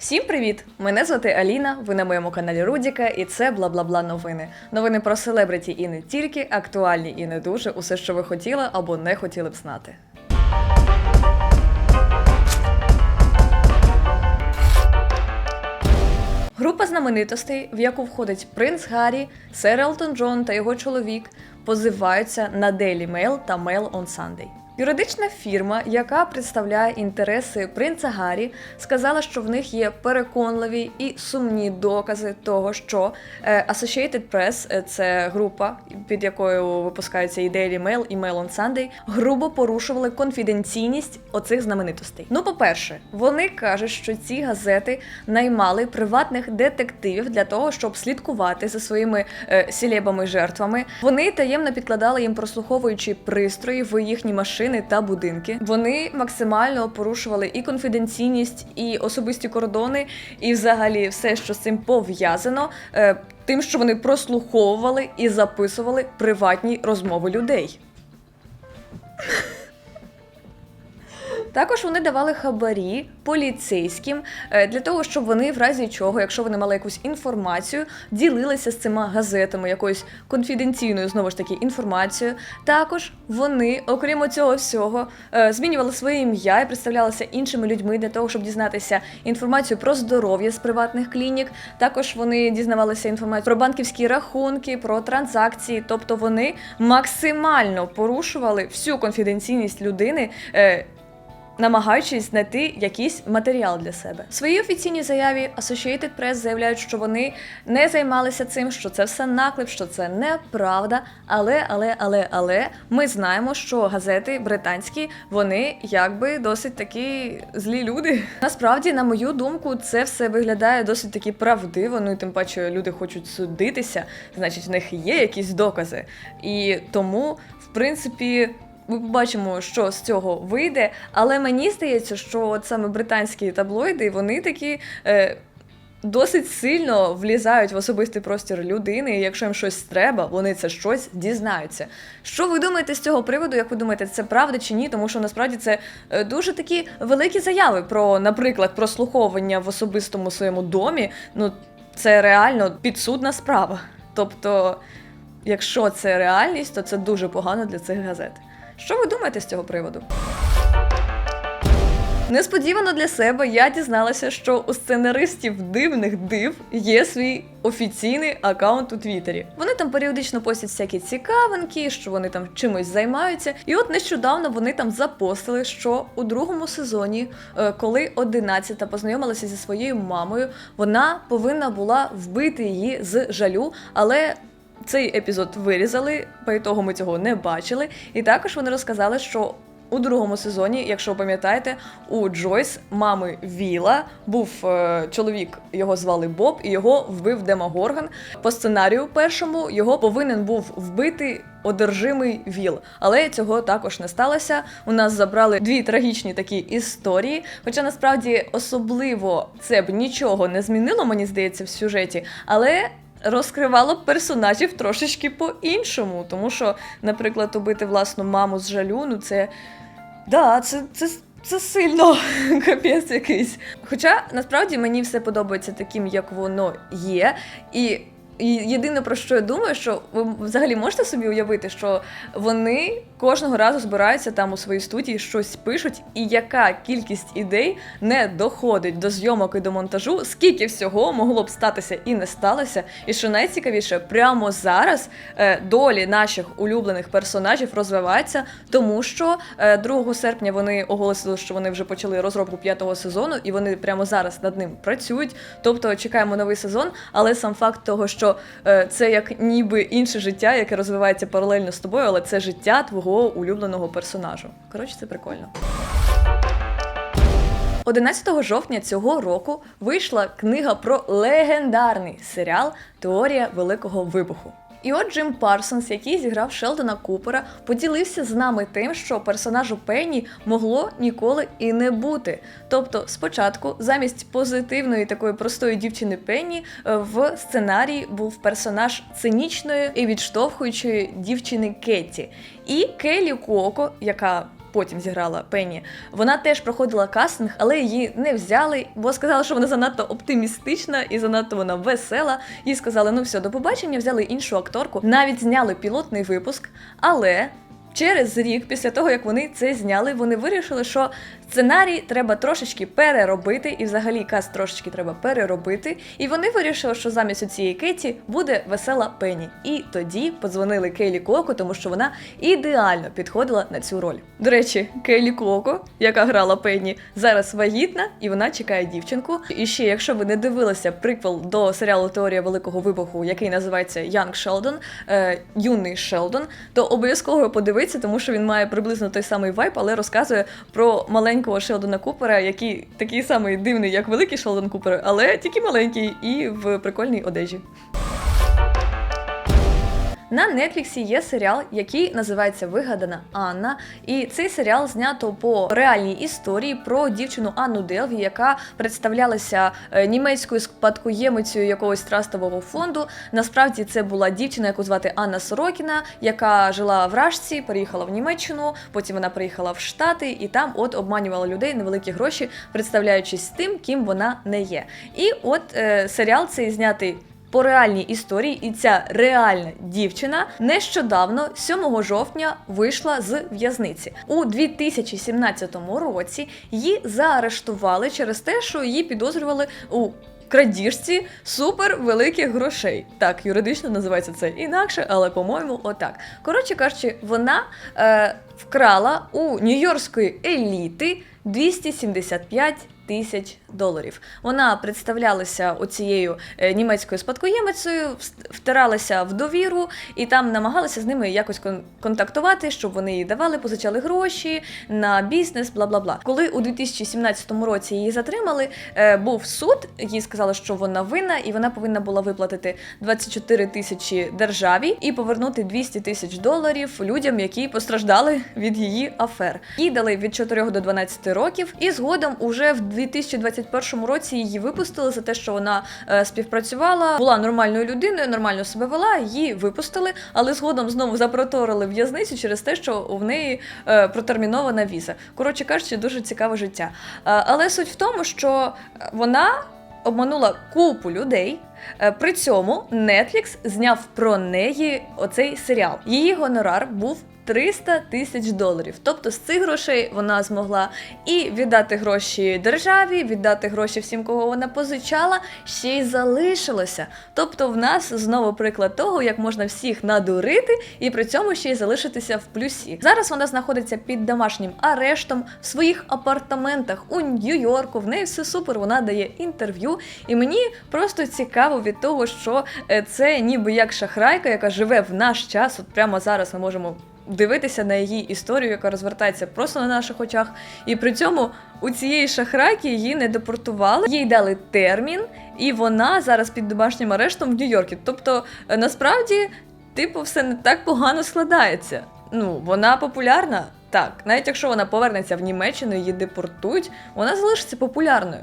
Всім привіт! Мене звати Аліна. Ви на моєму каналі Рудіка, і це бла бла бла новини. Новини про селебриті і не тільки, актуальні і не дуже. Усе, що ви хотіли або не хотіли б знати. Група знаменитостей, в яку входить принц Гаррі, сер Елтон Джон та його чоловік, позиваються на Daily Mail та Mail on Sunday. Юридична фірма, яка представляє інтереси принца Гаррі, сказала, що в них є переконливі і сумні докази того, що е, Associated Press, е, це група, під якою випускаються і Daily Mail, і Mail on Sunday, грубо порушували конфіденційність оцих знаменитостей. Ну, по-перше, вони кажуть, що ці газети наймали приватних детективів для того, щоб слідкувати за своїми е, сілебами жертвами. Вони таємно підкладали їм прослуховуючі пристрої в їхні машини та будинки. Вони максимально порушували і конфіденційність, і особисті кордони, і взагалі все, що з цим пов'язано. е, Тим, що вони прослуховували і записували приватні розмови людей. Також вони давали хабарі поліцейським е, для того, щоб вони в разі чого, якщо вони мали якусь інформацію, ділилися з цими газетами, якоюсь конфіденційною знову ж таки інформацією. Також вони, окрім цього всього, е, змінювали своє ім'я і представлялися іншими людьми для того, щоб дізнатися інформацію про здоров'я з приватних клінік. Також вони дізнавалися інформацію про банківські рахунки, про транзакції. Тобто вони максимально порушували всю конфіденційність людини. Намагаючись знайти якийсь матеріал для себе. В своїй офіційній заяві Associated Press заявляють, що вони не займалися цим, що це все наклеп, що це неправда. Але, але, але, але ми знаємо, що газети британські вони якби досить такі злі люди. Насправді, на мою думку, це все виглядає досить таки правдиво. Ну і тим паче люди хочуть судитися, значить, в них є якісь докази. І тому, в принципі. Ми побачимо, що з цього вийде, але мені здається, що от саме британські таблоїди вони такі е, досить сильно влізають в особистий простір людини. І якщо їм щось треба, вони це щось дізнаються. Що ви думаєте з цього приводу? Як ви думаєте, це правда чи ні? Тому що насправді це е, дуже такі великі заяви про, наприклад, прослуховування в особистому своєму домі. Ну це реально підсудна справа. Тобто, якщо це реальність, то це дуже погано для цих газет. Що ви думаєте з цього приводу? Несподівано для себе я дізналася, що у сценаристів дивних див є свій офіційний аккаунт у Твіттері. Вони там періодично постять всякі цікавинки, що вони там чимось займаються. І от нещодавно вони там запостили, що у другому сезоні, е, коли 11-та познайомилася зі своєю мамою, вона повинна була вбити її з жалю, але цей епізод вирізали, по ітогу ми цього не бачили. І також вони розказали, що у другому сезоні, якщо пам'ятаєте, у Джойс, мами Віла, був е, чоловік, його звали Боб, і його вбив Демогорган. По сценарію першому його повинен був вбити. Одержимий ВІЛ, але цього також не сталося. У нас забрали дві трагічні такі історії. Хоча насправді особливо це б нічого не змінило, мені здається, в сюжеті, але розкривало б персонажів трошечки по-іншому. Тому що, наприклад, убити власну маму з жалю, ну це. Да, це, це, це сильно капець якийсь. Хоча насправді мені все подобається таким, як воно є. І єдине про що я думаю, що ви взагалі можете собі уявити, що вони кожного разу збираються там у своїй студії, щось пишуть, і яка кількість ідей не доходить до зйомок і до монтажу, скільки всього могло б статися і не сталося. І що найцікавіше, прямо зараз е, долі наших улюблених персонажів розвиваються, тому що е, 2 серпня вони оголосили, що вони вже почали розробку п'ятого сезону, і вони прямо зараз над ним працюють. Тобто чекаємо новий сезон, але сам факт того, що е, це як ніби інше життя, яке розвивається паралельно з тобою, але це життя твого улюбленого персонажу. Коротше, це прикольно. 11 жовтня цього року вийшла книга про легендарний серіал Теорія Великого Вибуху. І от Джим Парсонс, який зіграв Шелдона Купера, поділився з нами тим, що персонажу Пенні могло ніколи і не бути. Тобто, спочатку, замість позитивної такої простої дівчини Пенні, е, в сценарії був персонаж цинічної і відштовхуючої дівчини Кетті. І Келі Коко, яка потім зіграла Пенні, вона теж проходила кастинг, але її не взяли, бо сказали, що вона занадто оптимістична і занадто вона весела. Їй сказали, ну все, до побачення, взяли іншу акторку, навіть зняли пілотний випуск, але. Через рік після того, як вони це зняли, вони вирішили, що сценарій треба трошечки переробити, і взагалі каст трошечки треба переробити. І вони вирішили, що замість цієї Кеті буде весела Пенні. І тоді подзвонили Кейлі Коко, тому що вона ідеально підходила на цю роль. До речі, Кейлі Коко, яка грала Пенні, зараз вагітна і вона чекає дівчинку. І ще, якщо ви не дивилися приквел до серіалу Теорія Великого Вибуху, який називається Young Sheldon, е, юний Шелдон, то обов'язково подивитися, тому що він має приблизно той самий вайб, але розказує про маленького Шелдона Купера, який такий самий дивний, як великий Шелдон Купер, але тільки маленький і в прикольній одежі. На Нетфліксі є серіал, який називається Вигадана Анна. І цей серіал знято по реальній історії про дівчину Анну Делві, яка представлялася е, німецькою спадкоємицею якогось трастового фонду. Насправді це була дівчина, яку звати Анна Сорокіна, яка жила в Рашці, переїхала в Німеччину, потім вона приїхала в Штати і там от обманювала людей невеликі гроші, представляючись тим, ким вона не є. І от е, серіал цей знятий по реальній історії, і ця реальна дівчина нещодавно, 7 жовтня, вийшла з в'язниці. У 2017 році її заарештували через те, що її підозрювали у. Крадіжці супер великих грошей. Так, юридично називається це інакше, але по-моєму, отак. Коротше кажучи, вона е, вкрала у нью-йоркської еліти 275 тисяч доларів. Вона представлялася оцією е, німецькою спадкоємицею, втиралася в довіру і там намагалася з ними якось кон- контактувати, щоб вони їй давали, позичали гроші на бізнес, бла бла бла. Коли у 2017 році її затримали, е, був суд, їй сказали, що вона винна, і вона повинна була виплатити 24 тисячі державі і повернути 200 тисяч доларів людям, які постраждали від її афер. Їй дали від 4 до 12 років, і згодом уже в 2021 році її випустили за те, що вона е, співпрацювала, була нормальною людиною, нормально себе вела. Її випустили, але згодом знову запроторили в'язницю через те, що в неї е, протермінована віза. Коротше кажучи, дуже цікаве життя. Е, але суть в тому, що вона обманула купу людей. При цьому Netflix зняв про неї оцей серіал. Її гонорар був 300 тисяч доларів. Тобто з цих грошей вона змогла і віддати гроші державі, віддати гроші всім, кого вона позичала, ще й залишилося. Тобто, в нас знову приклад того, як можна всіх надурити і при цьому ще й залишитися в плюсі. Зараз вона знаходиться під домашнім арештом в своїх апартаментах у Нью-Йорку. В неї все супер. Вона дає інтерв'ю, і мені просто цікаво від того, що е, це ніби як шахрайка, яка живе в наш час. От прямо зараз ми можемо дивитися на її історію, яка розвертається просто на наших очах. І при цьому у цієї шахрайки її не депортували, їй дали термін, і вона зараз під домашнім арештом в Нью-Йорку. Тобто, е, насправді, типу, все не так погано складається. Ну, вона популярна. Так, навіть якщо вона повернеться в Німеччину, її депортують, вона залишиться популярною.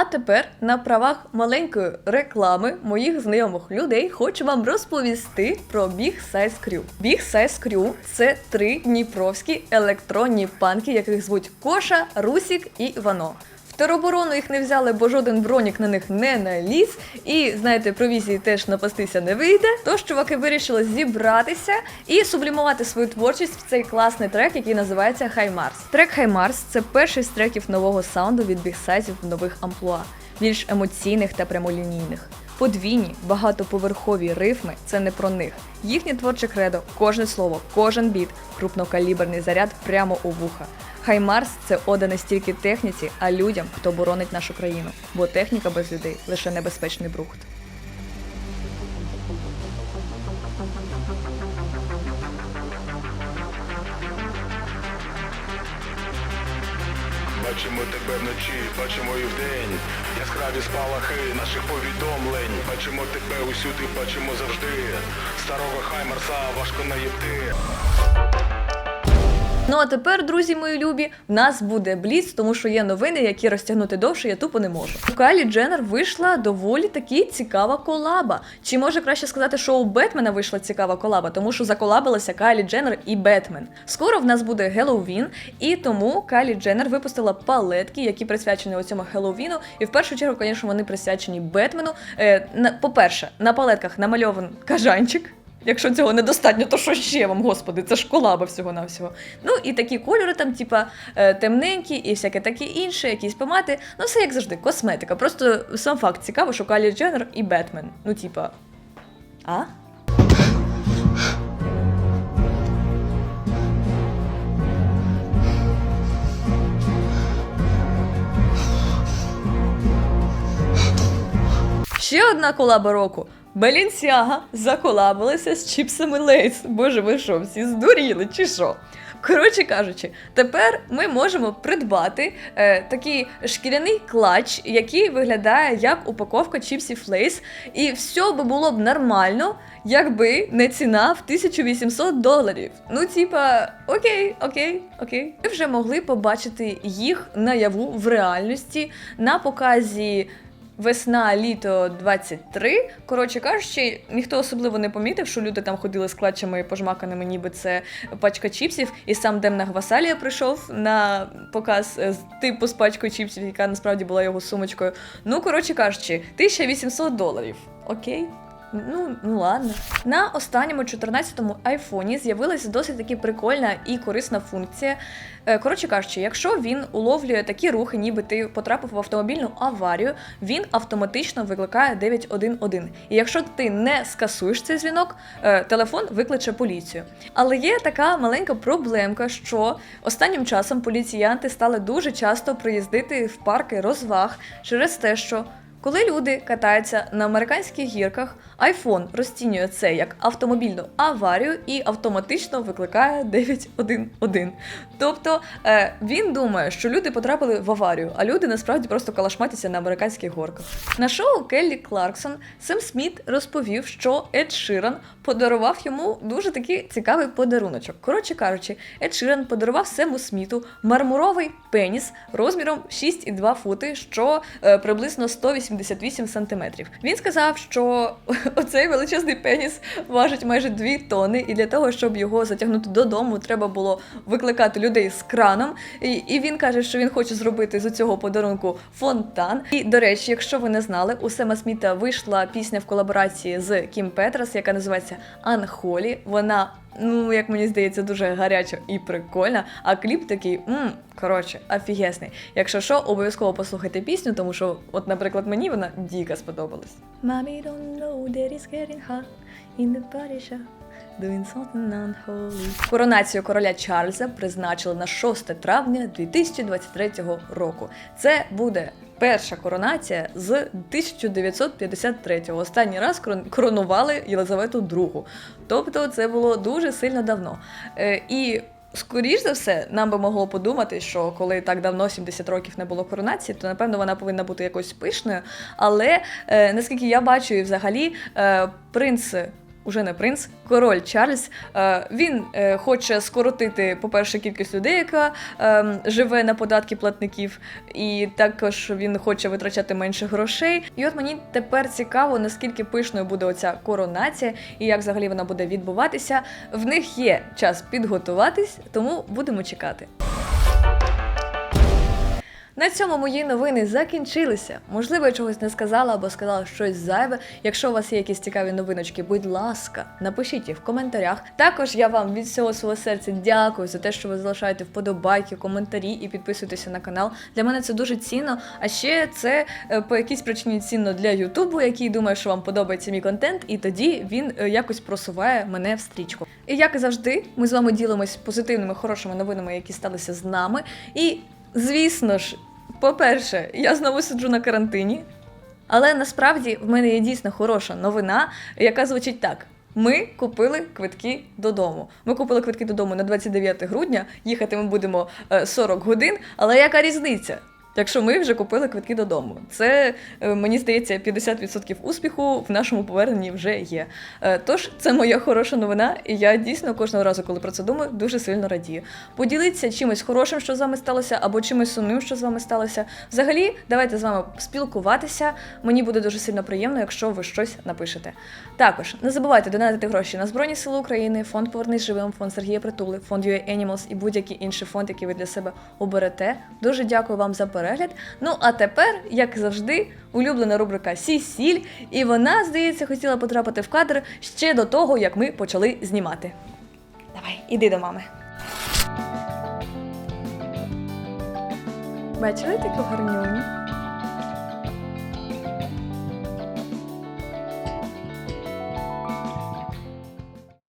А тепер на правах маленької реклами моїх знайомих людей хочу вам розповісти про Big Size Crew. Big Size Crew – це три дніпровські електронні панки, яких звуть Коша, Русік і Івано. Тероборону їх не взяли, бо жоден бронік на них не наліз. І знаєте, провізії теж напастися не вийде. Тож чуваки вирішили зібратися і сублімувати свою творчість в цей класний трек, який називається Хай Марс. Трек Хай Марс – це перший з треків нового саунду від бігсайзів нових амплуа, більш емоційних та прямолінійних. Подвійні, багатоповерхові рифми це не про них. Їхнє творче кредо, кожне слово, кожен біт, крупнокаліберний заряд прямо у вуха. Хай Марс це ода не стільки техніці, а людям, хто боронить нашу країну. Бо техніка без людей лише небезпечний брухт. Бачимо тебе вночі, бачимо і вдень. Яскраві спалахи наших повідомлень. Бачимо тебе усюди, бачимо завжди. Старого Хаймерса важко наїбти. Ну а тепер, друзі мої любі, в нас буде бліц, тому що є новини, які розтягнути довше, я тупо не можу. У Кайлі Дженнер вийшла доволі таки цікава колаба. Чи може краще сказати, що у Бетмена вийшла цікава колаба, тому що заколабилися Кайлі Дженнер і Бетмен. Скоро в нас буде Геловін, і тому Кайлі Дженнер випустила палетки, які присвячені цьому Геловіну. І в першу чергу, звісно, вони присвячені Бетмену. Е, по-перше, на палетках намальований кажанчик. Якщо цього недостатньо, то що ще вам, господи, це ж колаба всього-навсього. Ну і такі кольори, там, типа е, темненькі і всяке таке інше, якісь помати. Ну, все як завжди, косметика. Просто сам факт цікаво, що Кайлі Дженнер і Бетмен. Ну, типа. А? Ще одна колаба року. Белінсяга заколабилася з чіпсами Лейс. Боже, ви що, всі здуріли, чи що? Коротше кажучи, тепер ми можемо придбати е, такий шкіряний клач, який виглядає як упаковка чіпсів Лейс, і все би було б нормально, якби не ціна в 1800 доларів. Ну, типа, окей, окей, окей. Ви вже могли побачити їх наяву в реальності на показі. Весна, літо 23. Коротше кажучи, ніхто особливо не помітив, що люди там ходили з клатчами пожмаканими, ніби це пачка чіпсів. І сам Демна Гвасалія прийшов на показ е, з- типу з пачкою чіпсів, яка насправді була його сумочкою. Ну, коротше кажучи, 1800 доларів. Окей. Ну, ну ладно. На останньому 14-му айфоні з'явилася досить таки прикольна і корисна функція. Е, Коротше кажучи, якщо він уловлює такі рухи, ніби ти потрапив в автомобільну аварію, він автоматично викликає 911. І якщо ти не скасуєш цей дзвінок, е, телефон викличе поліцію. Але є така маленька проблемка, що останнім часом поліціянти стали дуже часто приїздити в парки розваг через те, що коли люди катаються на американських гірках, iPhone розцінює це як автомобільну аварію і автоматично викликає 911. Тобто е, він думає, що люди потрапили в аварію, а люди насправді просто калашматяться на американських горках. На шоу Келлі Кларксон Сем Сміт розповів, що Ед Ширан подарував йому дуже такий цікавий подаруночок. Коротше кажучи, Ед Ширан подарував Сему Сміту мармуровий пеніс розміром 6,2 фути, що е, приблизно 188 сантиметрів. Він сказав, що оцей величезний пеніс важить майже 2 тони, і для того, щоб його затягнути додому, треба було викликати людей з краном. І, і він каже, що він хоче зробити з цього подарунку фонтан. І до речі, якщо ви не знали, у Сема Сміта вийшла пісня в колаборації з Кім Петрас, яка називається Анхолі. Вона. Ну, як мені здається, дуже гаряча і прикольна. А кліп такий, мм, коротше, офігесний. Якщо що, обов'язково послухайте пісню, тому що, от, наприклад, мені вона дико сподобалась. Mommy don't know that it's getting hot in the body shop. Doing something unholy. Коронацію короля Чарльза призначили на 6 травня 2023 року. Це буде перша коронація з 1953-го. Останній раз коронували Єлизавету II. Тобто це було дуже сильно давно. Е, і Скоріш за все, нам би могло подумати, що коли так давно 70 років не було коронації, то напевно вона повинна бути якось пишною. Але е, наскільки я бачу, і взагалі е, принц. Уже не принц, король Чарльз. Е, він е, хоче скоротити, по-перше, кількість людей, яка е, живе на податки платників, і також він хоче витрачати менше грошей. І от мені тепер цікаво, наскільки пишною буде оця коронація і як взагалі вона буде відбуватися. В них є час підготуватись, тому будемо чекати. На цьому мої новини закінчилися. Можливо, я чогось не сказала або сказала щось зайве. Якщо у вас є якісь цікаві новиночки, будь ласка, напишіть їх в коментарях. Також я вам від всього свого серця дякую за те, що ви залишаєте вподобайки, коментарі і підписуєтеся на канал. Для мене це дуже цінно. А ще це е, по якійсь причині цінно для Ютубу, який думає, що вам подобається мій контент, і тоді він е, якось просуває мене в стрічку. І як і завжди, ми з вами ділимось позитивними, хорошими новинами, які сталися з нами. І Звісно ж, по-перше, я знову сиджу на карантині, але насправді в мене є дійсно хороша новина, яка звучить так. Ми купили квитки додому. Ми купили квитки додому на 29 грудня. Їхати ми будемо е, 40 годин. Але яка різниця? Якщо ми вже купили квитки додому, це е, мені здається 50% успіху в нашому поверненні вже є. Е, Тож це моя хороша новина, і я дійсно кожного разу, коли про це думаю, дуже сильно радію. Поділіться чимось хорошим, що з вами сталося, або чимось сумним, що з вами сталося. Взагалі, давайте з вами спілкуватися. Мені буде дуже сильно приємно, якщо ви щось напишете. Також не забувайте донатити гроші на Збройні Сили України, фонд Повернись живим, фонд Сергія Притули, фонд UA Animals і будь-який інший фонд, який ви для себе оберете. Дуже дякую вам за перегляд. Ну а тепер, як завжди, улюблена рубрика Сі-сіль, і вона, здається, хотіла потрапити в кадр ще до того, як ми почали знімати. Давай, іди до мами. Бачили таку гарнюню?